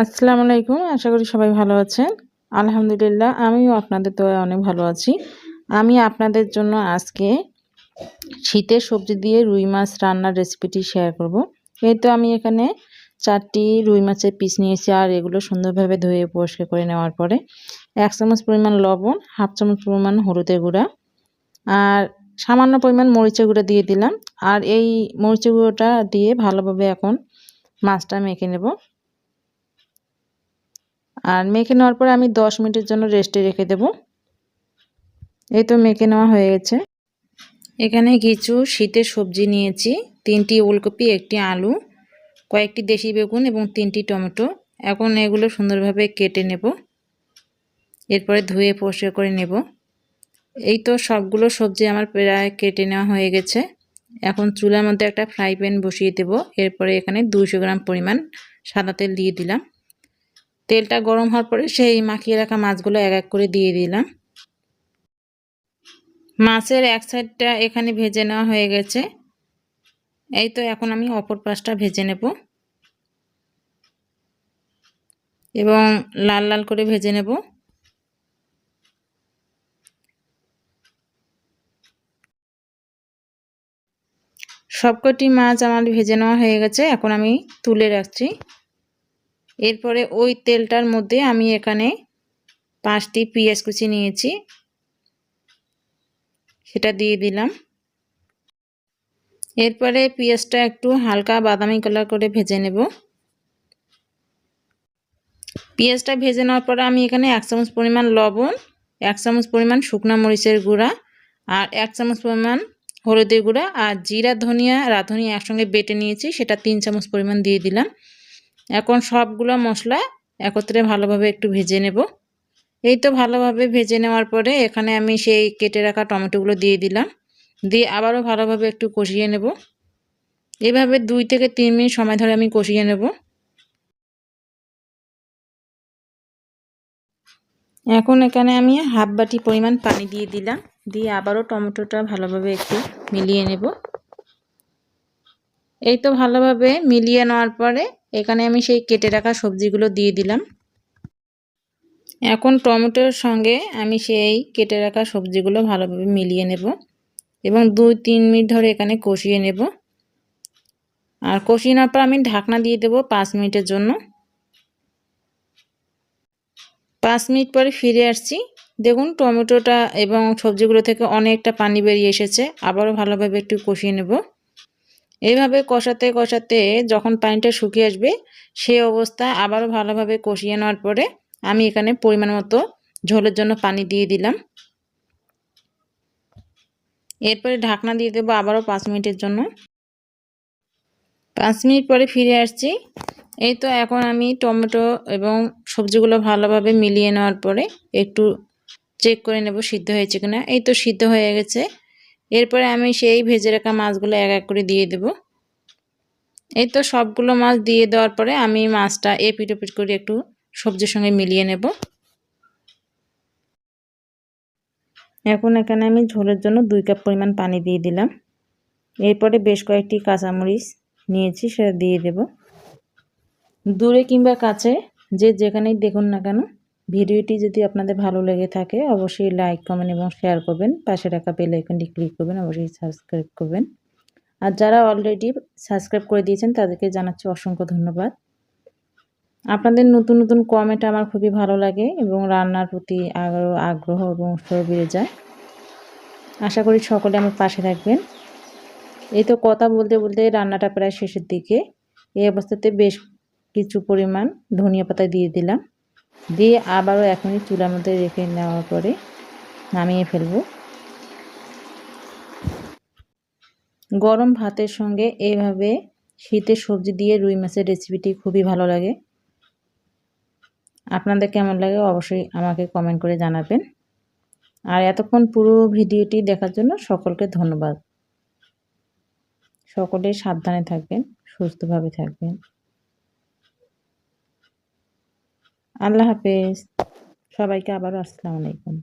আসসালামু আলাইকুম, আশা করি সবাই ভালো আছেন। আলহামদুলিল্লাহ, আমিও আপনাদের তো অনেক ভালো আছি। আমি আপনাদের জন্য আজকে শীতের সবজি দিয়ে রুই মাছ রান্নার রেসিপিটি শেয়ার করব। এই তো আমি এখানে চারটি রুই মাছের পিস নিয়েছি, আর এগুলো সুন্দরভাবে ধুয়ে পরিষ্কার করে নেওয়ার পরে এক চামচ পরিমাণ লবণ, হাফ চামচ পরিমাণ হলুদের গুঁড়া, আর সামান্য পরিমাণ মরিচের গুঁড়া দিয়ে দিলাম। আর এই মরিচের গুঁড়োটা দিয়ে ভালোভাবে এখন মাছটা মেখে নেব। আর মেখে নেওয়ার পরে আমি দশ মিনিটের জন্য রেস্টে রেখে দেব। এই তো মেখে নেওয়া হয়ে গেছে। এখানে কিছু শীতের সবজি নিয়েছি। তিনটি ওলকপি, একটি আলু, কয়েকটি দেশি বেগুন এবং তিনটি টমেটো। এখন এগুলো সুন্দরভাবে কেটে নেব। এরপরে ধুয়ে পরিষ্কার করে নেব। এই তো সবগুলো সবজি আমার প্রায় কেটে নেওয়া হয়ে গেছে। এখন চুলার মধ্যে একটা ফ্রাই প্যান বসিয়ে দেব। এরপরে এখানে দুশো গ্রাম পরিমাণ সাদা তেল দিয়ে দিলাম। তেলটা গরম হওয়ার পরে সেই মাখিয়ে রাখা মাছগুলো এক এক করে দিয়ে দিলাম। মাছের এক সাইডটা এখানে ভেজে নেওয়া হয়ে গেছে। এই তো এখন আমি অপর পাশটা ভেজে নেব। এবং লাল লাল করে ভেজে নেব। সবকটি মাছ আমার ভেজে নেওয়া হয়ে গেছে। এখন আমি তুলে রাখছি। এরপরে ওই তেলটার মধ্যে আমি এখানে পাঁচটি পেঁয়াজ কুচি নিয়েছি। সেটা দিয়ে দিলাম। এরপরে পেঁয়াজটা একটু হালকা বাদামি কালার করে ভেজে নেব। পেঁয়াজটা ভেজে নেওয়ার পরে আমি এখানে এক চামচ পরিমাণ লবণ, এক চামচ পরিমাণ শুকনো মরিচের গুঁড়া আর এক চামচ পরিমাণ হলুদের গুঁড়া আর জিরা, ধনিয়া, রাঁধুনি একসঙ্গে বেটে নিয়েছি, সেটা তিন চামচ পরিমাণ দিয়ে দিলাম। এখন সবগুলো মশলা একত্রে ভালোভাবে একটু ভেজে নেব। এই তো ভালোভাবে ভেজে নেওয়ার পরে এখানে আমি সেই কেটে রাখা টমেটোগুলো দিয়ে দিলাম। দিয়ে আবারও ভালোভাবে একটু কষিয়ে নেব। এভাবে দুই থেকে তিন মিনিট সময় ধরে আমি কষিয়ে নেব। এখন এখানে আমি হাফ বাটি পরিমাণ পানি দিয়ে দিলাম। দিয়ে আবারও টমেটোটা ভালোভাবে একটু মিলিয়ে নেব। এই তো ভালোভাবে মিলিয়ে নেওয়ার পরে এখানে আমি সেই কেটে রাখা সবজিগুলো দিয়ে দিলাম। এখন টমেটোর সঙ্গে আমি সেই কেটে রাখা সবজিগুলো ভালোভাবে মিলিয়ে নেব এবং দুই তিন মিনিট ধরে এখানে কষিয়ে নেব। আর কষিয়ে নেওয়ার পর আমি ঢাকনা দিয়ে দেব পাঁচ মিনিটের জন্য। পাঁচ মিনিট পরে ফিরে আসছি। দেখুন টমেটোটা এবং সবজিগুলো থেকে অনেকটা পানি বেরিয়ে এসেছে। আবারও ভালোভাবে একটু কষিয়ে নেব। এইভাবে কষাতে কষাতে যখন পানিটা শুকিয়ে আসবে সেই অবস্থা আবারও ভালোভাবে কষিয়ে নেওয়ার পরে আমি এখানে পরিমাণ মতো ঝোলের জন্য পানি দিয়ে দিলাম। এরপরে ঢাকনা দিয়ে দেবো আবারও পাঁচ মিনিটের জন্য। পাঁচ মিনিট পরে ফিরে আসছি। এই তো এখন আমি টমেটো এবং সবজিগুলো ভালোভাবে মিলিয়ে নেওয়ার পরে একটু চেক করে নেব সিদ্ধ হয়েছে কিনা। এই তো সিদ্ধ হয়ে গেছে। এরপরে আমি সেই ভেজে রাখা মাছগুলো এক এক করে দিয়ে দেব। এই তো সবগুলো মাছ দিয়ে দেওয়ার পরে আমি মাছটা এপিট ওপিট করে একটু সবজির সঙ্গে মিলিয়ে নেব। এখন এখানে আমি ঝোলের জন্য দুই কাপ পরিমাণ পানি দিয়ে দিলাম। এরপরে বেশ কয়েকটি কাঁচামরিচ নিয়েছি, সেটা দিয়ে দেব। দূরে কিংবা কাছে যে যেখানেই দেখুন না কেন ভিডিওটি যদি আপনাদের ভালো লেগে থাকে, অবশ্যই লাইক কমেন্ট এবং শেয়ার করবেন। পাশে রাখা বেল আইকনটি ক্লিক করবেন, অবশ্যই সাবস্ক্রাইব করবেন। আর যারা অলরেডি সাবস্ক্রাইব করে দিয়েছেন, তাদেরকে জানাচ্ছি অসংখ্য ধন্যবাদ। আপনাদের নতুন নতুন কমেন্ট আমার খুবই ভালো লাগে এবং রান্নার প্রতি আরও আগ্রহ এবং উৎসাহ বেড়ে যায়। আশা করি সকলে আমার পাশে থাকবেন। এই তো কথা বলতে বলতে রান্নাটা প্রায় শেষের দিকে। এই অবস্থাতে বেশ কিছু পরিমাণ ধনিয়া পাতা দিয়ে দিলাম। দিয়ে আবারও মিনিট চুলার মধ্যে রেখে নেওয়ার পরে নামিয়ে ফেলব। গরম ভাতের সঙ্গে এইভাবে শীতের সবজি দিয়ে রুই মাছের রেসিপিটি খুবই ভালো লাগে। আপনাদের কেমন লাগে অবশ্যই আমাকে কমেন্ট করে জানাবেন। আর এতক্ষণ পুরো ভিডিওটি দেখার জন্য সকলকে ধন্যবাদ। সকলে সাবধানে থাকবেন, সুস্থভাবে থাকবেন। আল্লাহ হাফেজ। সবাইকে আবারও আসসালামু আলাইকুম।